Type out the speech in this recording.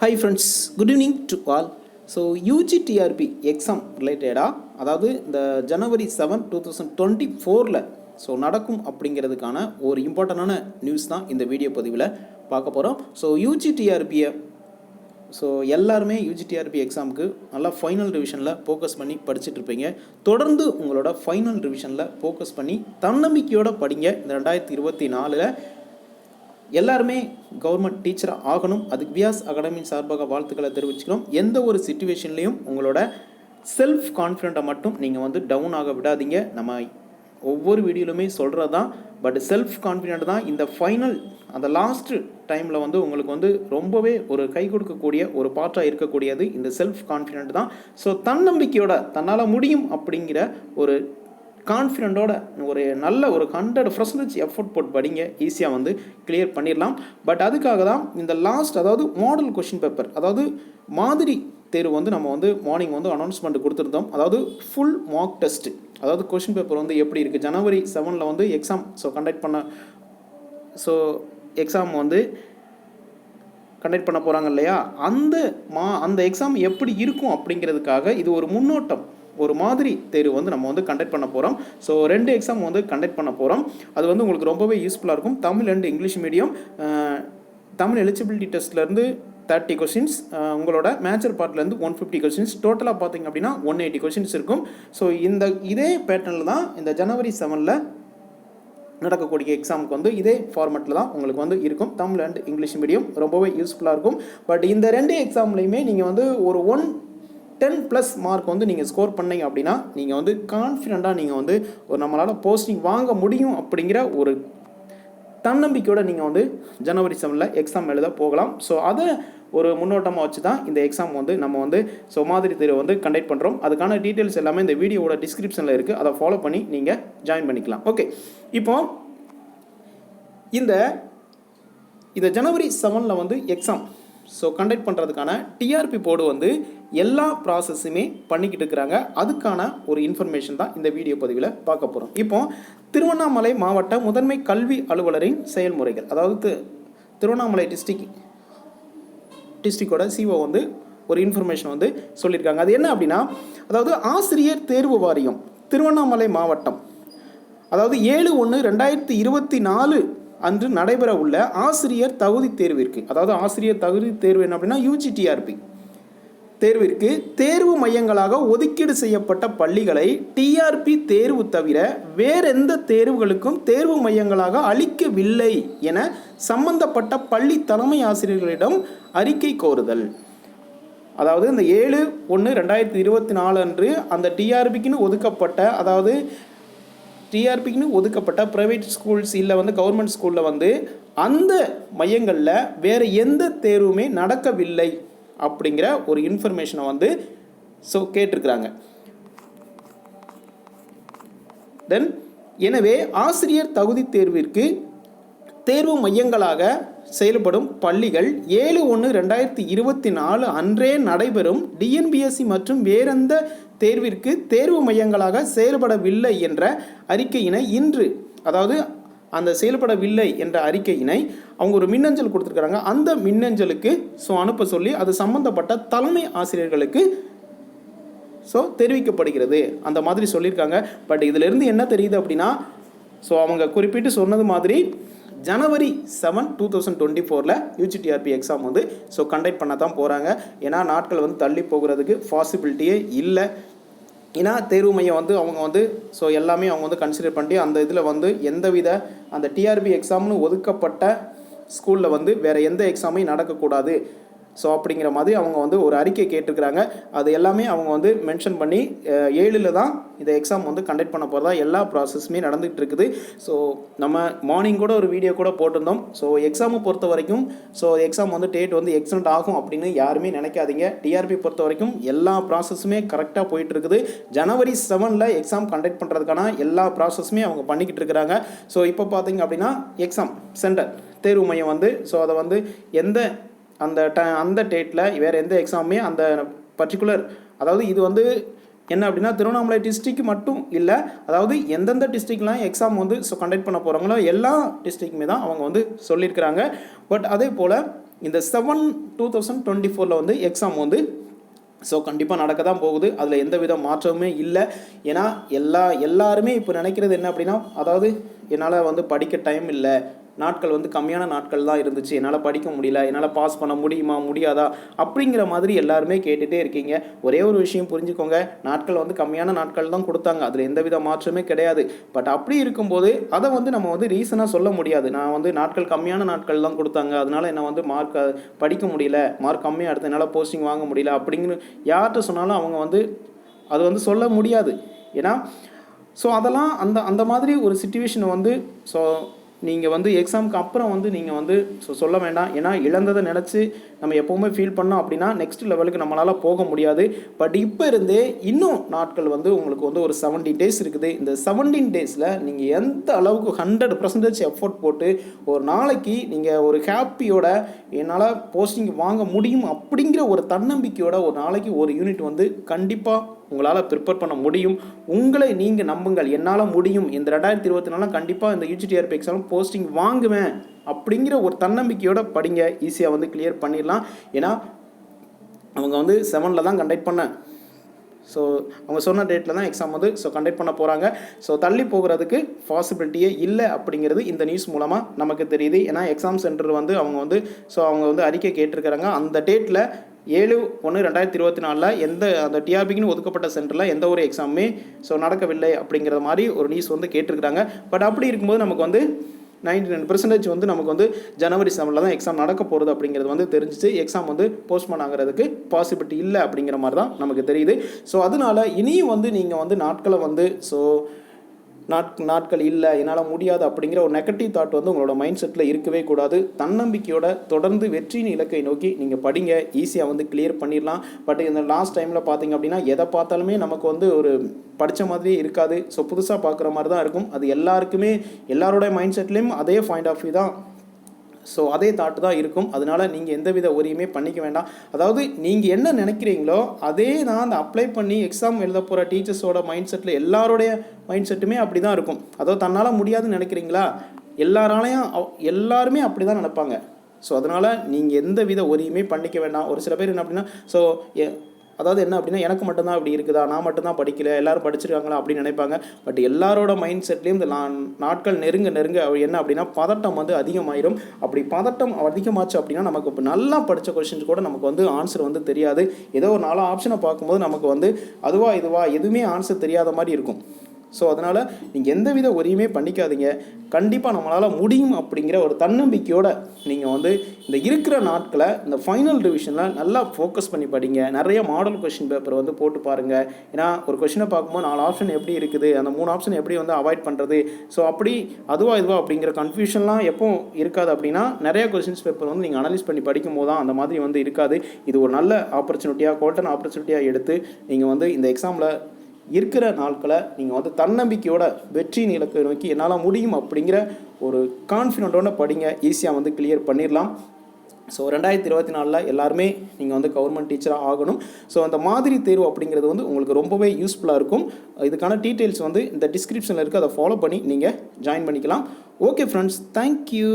Hi friends good evening to all so U G T R B exam ரிலேட்டடாக அதாவது இந்த January seven two thousand twenty ஃபோரில் so நடக்கும் அப்படிங்கிறதுக்கான ஒரு இம்பார்ட்டண்டான நியூஸ் தான் இந்த வீடியோ பதிவில் பார்க்க போகிறோம் ஸோ யூஜி டிஆர்பியை ஸோ எல்லாருமே யூஜிடிஆர்பி எக்ஸாமுக்கு நல்லா ஃபைனல் ரிவிஷனில் ஃபோக்கஸ் பண்ணி படிச்சுட்டு இருப்பீங்க. தொடர்ந்து உங்களோட ஃபைனல் ரிவிஷனில் ஃபோக்கஸ் பண்ணி தன்னம்பிக்கையோடு படிங்க. இந்த ரெண்டாயிரத்தி இருபத்தி நாலில் எல்லாருமே கவர்மெண்ட் டீச்சராக ஆகணும். அதுக்கு வியாஸ் அகாடமியின் சார்பாக வாழ்த்துக்களை தெரிவிச்சுக்கிறோம். எந்த ஒரு சுச்சுவேஷன்லேயும் உங்களோட செல்ஃப் கான்ஃபிடெண்ட்டை மட்டும் நீங்கள் வந்து டவுன் ஆக விடாதீங்க. நம்ம ஒவ்வொரு வீடியோலுமே சொல்கிறது தான் பட் செல்ஃப் கான்ஃபிடென்ட் தான் இந்த ஃபைனல் அந்த லாஸ்ட்டு டைமில் வந்து உங்களுக்கு வந்து ரொம்பவே ஒரு கை கொடுக்கக்கூடிய ஒரு பாட்டாக இருக்கக்கூடியது இந்த செல்ஃப் கான்ஃபிடென்ட் தான். ஸோ தன்னம்பிக்கையோட தன்னால் முடியும் அப்படிங்கிற ஒரு கான்ஃபிடென்ட்டோட ஒரு நல்ல ஒரு ஹண்ட்ரட் பர்சன்டேஜ் எஃபோர்ட் போட்டு படிங்க. ஈஸியாக வந்து கிளியர் பண்ணிடலாம். பட் அதுக்காக தான் இந்த லாஸ்ட் அதாவது மாடல் கொஷின் பேப்பர் அதாவது மாதிரி தேர்வு வந்து நம்ம வந்து மார்னிங் வந்து அனௌன்ஸ்மெண்ட் கொடுத்துருந்தோம். அதாவது ஃபுல் மார்க் டெஸ்ட்டு அதாவது கொஷின் பேப்பர் வந்து எப்படி இருக்குது ஜனவரி செவனில் வந்து எக்ஸாம் ஸோ கண்டக்ட் பண்ண ஸோ எக்ஸாம் வந்து கண்டக்ட் பண்ண போகிறாங்க இல்லையா? அந்த மா அந்த எக்ஸாம் எப்படி இருக்கும் அப்படிங்கிறதுக்காக இது ஒரு முன்னோட்டம். ஒரு மாதிரி தேர்வு வந்து நம்ம வந்து கண்டக்ட் பண்ண போகிறோம் ஸோ ரெண்டு எக்ஸாம் வந்து கண்டக்ட் பண்ண போகிறோம் அது வந்து உங்களுக்கு ரொம்பவே யூஸ்ஃபுல்லாக இருக்கும். Tamil and English medium Tamil eligibility டெஸ்ட்லேருந்து thirty questions உங்களோட மேட்சர் பார்ட்லேருந்து ஒன் ஃபிஃப்டி கொஷின்ஸ் டோட்டலாக பார்த்தீங்க அப்படின்னா ஒன் எயிட்டி கொஷின்ஸ் இருக்கும். ஸோ இந்த இதே பேட்டர்னில் தான் இந்த ஜனவரி செவனில் நடக்கக்கூடிய எக்ஸாமுக்கு வந்து இதே ஃபார்மெட்டில் தான் உங்களுக்கு வந்து இருக்கும். தமிழ் அண்ட் இங்கிலீஷ் மீடியம் ரொம்பவே யூஸ்ஃபுல்லாக இருக்கும். பட் இந்த ரெண்டு எக்ஸாம்லையுமே நீங்கள் வந்து ஒரு ஒன் டென் ப்ளஸ் மார்க் வந்து நீங்கள் ஸ்கோர் பண்ணீங்க அப்படின்னா நீங்கள் வந்து கான்ஃபிடண்ட்டாக நீங்கள் வந்து ஒரு நம்மளால் போஸ்டிங் வாங்க முடியும் அப்படிங்கிற ஒரு தன்னம்பிக்கையோடு நீங்கள் வந்து ஜனவரி செவனில் எக்ஸாம் எழுத போகலாம். ஸோ அதை ஒரு முன்னோட்டமாக வச்சு தான் இந்த எக்ஸாம் வந்து நம்ம வந்து ஸோ மாதிரி தேர்வு வந்து கண்டக்ட் பண்ணுறோம் அதுக்கான டீட்டெயில்ஸ் எல்லாமே இந்த வீடியோவோட டிஸ்கிரிப்ஷனில் இருக்குது அதை ஃபாலோ பண்ணி நீங்கள் ஜாயின் பண்ணிக்கலாம். ஓகே இப்போ இந்த இந்த ஜனவரி செவனில் வந்து எக்ஸாம் ஸோ கண்டக்ட் பண்ணுறதுக்கான டிஆர்பி போர்டு வந்து எல்லா ப்ராசஸுமே பண்ணிக்கிட்டு இருக்கிறாங்க. அதுக்கான ஒரு இன்ஃபர்மேஷன் தான் இந்த வீடியோ பதிவில் பார்க்க போகிறோம் இப்போ திருவண்ணாமலை மாவட்ட முதன்மை கல்வி அலுவலரின் செயல்முறைகள். அதாவது திருவண்ணாமலை டிஸ்ட்ரிக் டிஸ்ட்ரிக்டோட சிஓ வந்து ஒரு இன்ஃபர்மேஷன் வந்து சொல்லியிருக்காங்க. அது என்ன அப்படின்னா அதாவது ஆசிரியர் தேர்வு வாரியம் திருவண்ணாமலை மாவட்டம். அதாவது ஏழு ஒன்று ரெண்டாயிரத்தி இருபத்தி நாலு அன்று நடைபெற உள்ள ஆசிரியர் தகுதி தேர்விற்கு அதாவது ஆசிரியர் தகுதி தேர்வு என்ன அப்படின்னா யூஜிடிஆர்பி தேர்விற்கு தேர்வு மையங்களாக ஒதுக்கீடு செய்யப்பட்ட பள்ளிகளை டிஆர்பி தேர்வு தவிர வேறெந்த தேர்வுகளுக்கும் தேர்வு மையங்களாக அளிக்கவில்லை என சம்பந்தப்பட்ட பள்ளி தலைமை ஆசிரியர்களிடம் அறிக்கை கோருதல். அதாவது இந்த ஏழு ஒன்று ரெண்டாயிரத்தி இருபத்தி நாலு அன்று அந்த டிஆர்பிக்குன்னு ஒதுக்கப்பட்ட அதாவது டிஆர்பிக்குன்னு ஒதுக்கப்பட்ட ப்ரைவேட் ஸ்கூல்ஸ் இல்லை வந்து கவர்மெண்ட் ஸ்கூலில் வந்து அந்த மையங்களில் வேறு எந்த தேர்வுமே நடக்கவில்லை அப்படிங்கிற ஒரு இன்ஃபர்மேஷனை வந்து ஸோ கேட்டிருக்கிறாங்க. தென் எனவே ஆசிரியர் தகுதி தேர்விற்கு தேர்வு மையங்களாக செயல்படும் பள்ளிகள் ஏழு ஒன்று ரெண்டாயிரத்தி இருபத்தி நாலு அன்றே நடைபெறும் டிஎன்பிஎஸ்சி மற்றும் வேறெந்த தேர்விற்கு தேர்வு மையங்களாக செயல்படவில்லை என்ற அறிக்கையினை இன்று அதாவது அந்த செயல்படவில்லை என்ற அறிக்கையினை அவங்க ஒரு மின்னஞ்சல் கொடுத்துருக்குறாங்க. அந்த மின்னஞ்சலுக்கு ஸோ அனுப்ப சொல்லி அது சம்பந்தப்பட்ட தலைமை ஆசிரியர்களுக்கு ஸோ தெரிவிக்கப்படுகிறது. அந்த மாதிரி சொல்லியிருக்காங்க. பட் இதிலிருந்து என்ன தெரியுது அப்படின்னா ஸோ அவங்க குறிப்பிட்டு சொன்னது மாதிரி January seven two thousand twenty ஃபோரில் U G T R B exam வந்து ஸோ கண்டக்ட் பண்ண தான் போகிறாங்க ஏன்னா நாட்கள் வந்து தள்ளி போகிறதுக்கு பாசிபிலிட்டியே இல்லை. ஏன்னா தேர்வு மையம் வந்து அவங்க வந்து ஸோ எல்லாமே அவங்க வந்து கன்சிடர் பண்ணி அந்த இதில் வந்து எந்தவித அந்த டிஆர்பி எக்ஸாம்னு ஒதுக்கப்பட்ட ஸ்கூலில் வந்து வேறு எந்த எக்ஸாமையும் நடக்கக்கூடாது. ஸோ அப்படிங்கிற மாதிரி அவங்க வந்து ஒரு அறிக்கை கேட்டிருக்கிறாங்க. அது எல்லாமே அவங்க வந்து மென்ஷன் பண்ணி ஏழில் தான் இந்த எக்ஸாம் வந்து கண்டக்ட் பண்ண போகிறதா எல்லா ப்ராசஸுமே நடந்துகிட்டு இருக்குது. ஸோ நம்ம மார்னிங் கூட ஒரு வீடியோ கூட போட்டிருந்தோம். ஸோ எக்ஸாமை பொறுத்த வரைக்கும் ஸோ எக்ஸாம் வந்து டேட் வந்து எக்ஸலண்ட் ஆகும் அப்படின்னு யாருமே நினைக்காதீங்க. டிஆர்பி பொறுத்த வரைக்கும் எல்லா ப்ராசஸுமே கரெக்டாக போயிட்டு இருக்குது. ஜனவரி செவனில் எக்ஸாம் கண்டக்ட் பண்ணுறதுக்கான எல்லா ப்ராசஸுமே அவங்க பண்ணிக்கிட்டு இருக்கிறாங்க. ஸோ இப்போ பார்த்தீங்க அப்படின்னா எக்ஸாம் சென்டர் தேர்வு மையம் வந்து ஸோ அதை வந்து எந்த அந்த ட அந்த டேட்டில் வேறு எந்த எக்ஸாமுமே அந்த பர்டிகுலர் அதாவது இது வந்து என்ன அப்படின்னா திருவண்ணாமலை டிஸ்ட்ரிக்கு மட்டும் இல்லை அதாவது எந்தெந்த டிஸ்ட்ரிக்லாம் எக்ஸாம் வந்து ஸோ கண்டக்ட் பண்ண போகிறாங்களோ எல்லா டிஸ்ட்ரிக்குமே தான் அவங்க வந்து சொல்லியிருக்கிறாங்க. பட் அதே போல் இந்த செவன் டூ தௌசண்ட் டுவெண்ட்டி ஃபோரில் வந்து எக்ஸாம் வந்து ஸோ கண்டிப்பாக நடக்க தான் போகுது. அதில் எந்த வித மாற்றமுமே இல்லை. ஏன்னா எல்லா எல்லாருமே இப்போ நினைக்கிறது என்ன அப்படின்னா அதாவது என்னால் வந்து படிக்க டைம் இல்லை. நாட்கள் வந்து கம்மியான நாட்கள் தான் இருந்துச்சு. என்னால் படிக்க முடியல. என்னால் பாஸ் பண்ண முடியுமா முடியாதா? அப்படிங்கிற மாதிரி எல்லாருமே கேட்டுகிட்டே இருக்கீங்க. ஒரே ஒரு விஷயம் புரிஞ்சுக்கோங்க. நாட்கள் வந்து கம்மியான நாட்கள் தான் கொடுத்தாங்க. அதில் எந்த வித மாற்றமே கிடையாது. பட் அப்படி இருக்கும்போது அதை வந்து நம்ம வந்து ரீசனாக சொல்ல முடியாது. நான் வந்து நாட்கள் கம்மியான நாட்கள் தான் கொடுத்தாங்க. அதனால என்னை வந்து மார்க் படிக்க முடியல. மார்க் கம்மியாக எடுத்து என்னால் போஸ்டிங் வாங்க முடியல. அப்படிங்கிற யார்கிட்ட சொன்னாலும் அவங்க வந்து அது வந்து சொல்ல முடியாது. ஏன்னா ஸோ அதெல்லாம் அந்த அந்த மாதிரி ஒரு சுச்சுவேஷனை வந்து ஸோ நீங்கள் வந்து எக்ஸாமுக்கு அப்புறம் வந்து நீங்கள் வந்து ஸோ சொல்ல வேண்டாம். ஏன்னா இழந்ததை நினச்சி நம்ம எப்போவுமே ஃபீல் பண்ணோம் அப்படின்னா நெக்ஸ்ட் லெவலுக்கு நம்மளால் போக முடியாது. பட் இப்போ இருந்தே இன்னும் நாட்கள் வந்து உங்களுக்கு வந்து ஒரு செவன்டீன் டேஸ் இருக்குது. இந்த செவன்டீன் டேஸில் நீங்கள் எந்த அளவுக்கு ஹண்ட்ரட் பர்சன்டேஜ் எஃபோர்ட் போட்டு ஒரு நாளைக்கு நீங்கள் ஒரு ஹாப்பியோட என்னால் போஸ்டிங் வாங்க முடியும் அப்படிங்கிற ஒரு தன்னம்பிக்கையோட ஒரு நாளைக்கு ஒரு யூனிட் வந்து கண்டிப்பாக உங்களால் ப்ரிப்பேர் பண்ண முடியும். உங்களை நீங்கள் நம்புங்கள். என்னால் முடியும். இந்த ரெண்டாயிரத்தி இருபத்தி நாலாம் கண்டிப்பாக இந்த யூஜிடிஆர்பி எக்ஸாம் போஸ்டிங் வாங்குவேன். அப்படிங்கிற ஒரு தன்னம்பிக்கையோட படிங்க. ஈஸியாக வந்து கிளியர் பண்ணிடலாம். ஏன்னா அவங்க வந்து செவனில் தான் கண்டக்ட் பண்ணேன். ஸோ அவங்க சொன்ன டேட்டில் தான் எக்ஸாம் வந்து ஸோ கண்டக்ட் பண்ண போகிறாங்க ஸோ தள்ளி போகிறதுக்கு பாசிபிலிட்டியே இல்லை அப்படிங்கிறது இந்த நியூஸ் மூலமாக நமக்கு தெரியுது. ஏன்னா எக்ஸாம் சென்டர் வந்து அவங்க வந்து ஸோ அவங்க வந்து அறிக்கை கேட்டிருக்கிறாங்க. அந்த டேட்டில் ஏழு ஒன்று ரெண்டாயிரத்தி இருபத்தி நாலில் எந்த அந்த டிஆர்பிக்குன்னு ஒதுக்கப்பட்ட சென்டரில் எந்த ஒரு எக்ஸாமுமே ஸோ நடக்கவில்லை அப்படிங்கிற மாதிரி ஒரு நியூஸ் வந்து கேட்டிருக்கிறாங்க. பட் அப்படி இருக்கும்போது நமக்கு வந்து நைன்டி நைன் பர்சன்டேஜ் வந்து நமக்கு வந்து ஜனவரி செவனில் தான் எக்ஸாம் நடக்க போகிறது அப்படிங்கிறது வந்து தெரிஞ்சிச்சு. எக்ஸாம் வந்து போஸ்ட்போன் ஆகிறதுக்கு பாசிபிலிட்டி இல்லை அப்படிங்கிற மாதிரி தான் நமக்கு தெரியுது. ஸோ அதனால இனியும் வந்து நீங்கள் வந்து நாட்களை வந்து ஸோ நாட் நாட்கள் இல்லை என்னால் முடியாது அப்படிங்கிற ஒரு நெகட்டிவ் தாட் வந்து உங்களோட மைண்ட் செட்டில் இருக்கவே கூடாது. தன்னம்பிக்கையோட தொடர்ந்து வெற்றியின் இலக்கை நோக்கி நீங்கள் படிங்க. ஈஸியாக வந்து கிளியர் பண்ணிடலாம். பட் இந்த லாஸ்ட் டைமில் பார்த்தீங்க அப்படின்னா எதை பார்த்தாலுமே நமக்கு வந்து ஒரு படித்த மாதிரியே இருக்காது. ஸோ புதுசாக பார்க்குற மாதிரி தான் இருக்கும். அது எல்லாருக்குமே எல்லாரோட மைண்ட் செட்லேயும் அதே பாயிண்ட் ஆஃப் வியூ தான். ஸோ அதே தாட்டு தான் இருக்கும். அதனால நீங்கள் எந்தவித ஒரியுமே பண்ணிக்க வேண்டாம். அதாவது நீங்கள் என்ன நினைக்கிறீங்களோ அதே தான் அந்த அப்ளை பண்ணி எக்ஸாம் எழுத போகிற டீச்சர்ஸோட மைண்ட் செட்டில் எல்லாருடைய மைண்ட் செட்டுமே அப்படி தான் இருக்கும். அதாவது தன்னால் முடியாதுன்னு நினைக்கிறீங்களா? எல்லாராலையும் அவ்- எல்லாருமே அப்படி தான் நினப்பாங்க. ஸோ அதனால் நீங்கள் எந்த வித ஒரியுமே பண்ணிக்க வேண்டாம். ஒரு சில பேர் என்ன அப்படின்னா ஸோ அதாவது என்ன அப்படின்னா எனக்கு மட்டும்தான் அப்படி இருக்குதா? நான் மட்டும்தான் படிக்கல எல்லாரும் படிச்சிருக்காங்களா அப்படின்னு நினைப்பாங்க. பட் எல்லாரோட மைண்ட் செட்லேயும் இந்த நா- நாட்கள் நெருங்க நெருங்க என்ன அப்படின்னா பதட்டம் வந்து அதிகமாயிரும். அப்படி பதட்டம் அதிகமாச்சு அப்படின்னா நமக்கு இப்போ நல்லா படித்த கொஷின்ஸ் கூட நமக்கு வந்து ஆன்சர் வந்து தெரியாது. ஏதோ ஒரு நாலு ஆப்ஷனை பார்க்கும்போது நமக்கு வந்து அதுவா இதுவா எதுவுமே ஆன்சர் தெரியாத மாதிரி இருக்கும். ஸோ அதனால் நீங்கள் எந்தவித ஒரியுமே பண்ணிக்காதீங்க. கண்டிப்பாக நம்மளால் முடியும் அப்படிங்கிற ஒரு தன்னம்பிக்கையோடு நீங்கள் வந்து இந்த இருக்கிற நாட்களை இந்த ஃபைனல் ரிவிஷனில் நல்லா ஃபோக்கஸ் பண்ணி படிங்க. நிறைய மாடல் கொஷின் பேப்பர் வந்து போட்டு பாருங்கள் ஏன்னா ஒரு கொஷினை பார்க்கும்போது நாலு ஆப்ஷன் எப்படி இருக்குது? அந்த மூணு ஆப்ஷன் எப்படி வந்து அவாய்ட் பண்ணுறது ஸோ அப்படி அதுவா இதுவா அப்படிங்கிற கன்ஃபியூஷன்லாம் எப்போ இருக்காது. அப்படின்னா நிறைய கொஷின்ஸ் பேப்பர் வந்து நீங்கள் அனலைஸ் பண்ணி படிக்கும் போது தான் அந்த மாதிரி வந்து இருக்காது. இது ஒரு நல்ல ஆப்பர்ச்சுனிட்டியாக கோல்டன் ஆப்பர்ச்சுனிட்டியாக எடுத்து நீங்கள் வந்து இந்த எக்ஸாமில் இருக்கிற நாட்களை நீங்கள் வந்து தன்னம்பிக்கையோட வெற்றியின் இலக்கை நோக்கி என்னால் முடியும் அப்படிங்கிற ஒரு கான்ஃபிடென்ட்டோட படிங்க. ஈஸியாக வந்து கிளியர் பண்ணிடலாம். ஸோ ரெண்டாயிரத்தி இருபத்தி நாலில் எல்லாருமே நீங்கள் வந்து கவர்மெண்ட் டீச்சராக ஆகணும். ஸோ அந்த மாதிரி தேர்வு அப்படிங்கிறது வந்து உங்களுக்கு ரொம்பவே யூஸ்ஃபுல்லாக இருக்கும். இதுக்கான டீட்டெயில்ஸ் வந்து இந்த டிஸ்கிரிப்ஷனில் இருக்குது அதை ஃபாலோ பண்ணி நீங்கள் ஜாயின் பண்ணிக்கலாம். Okay friends thank you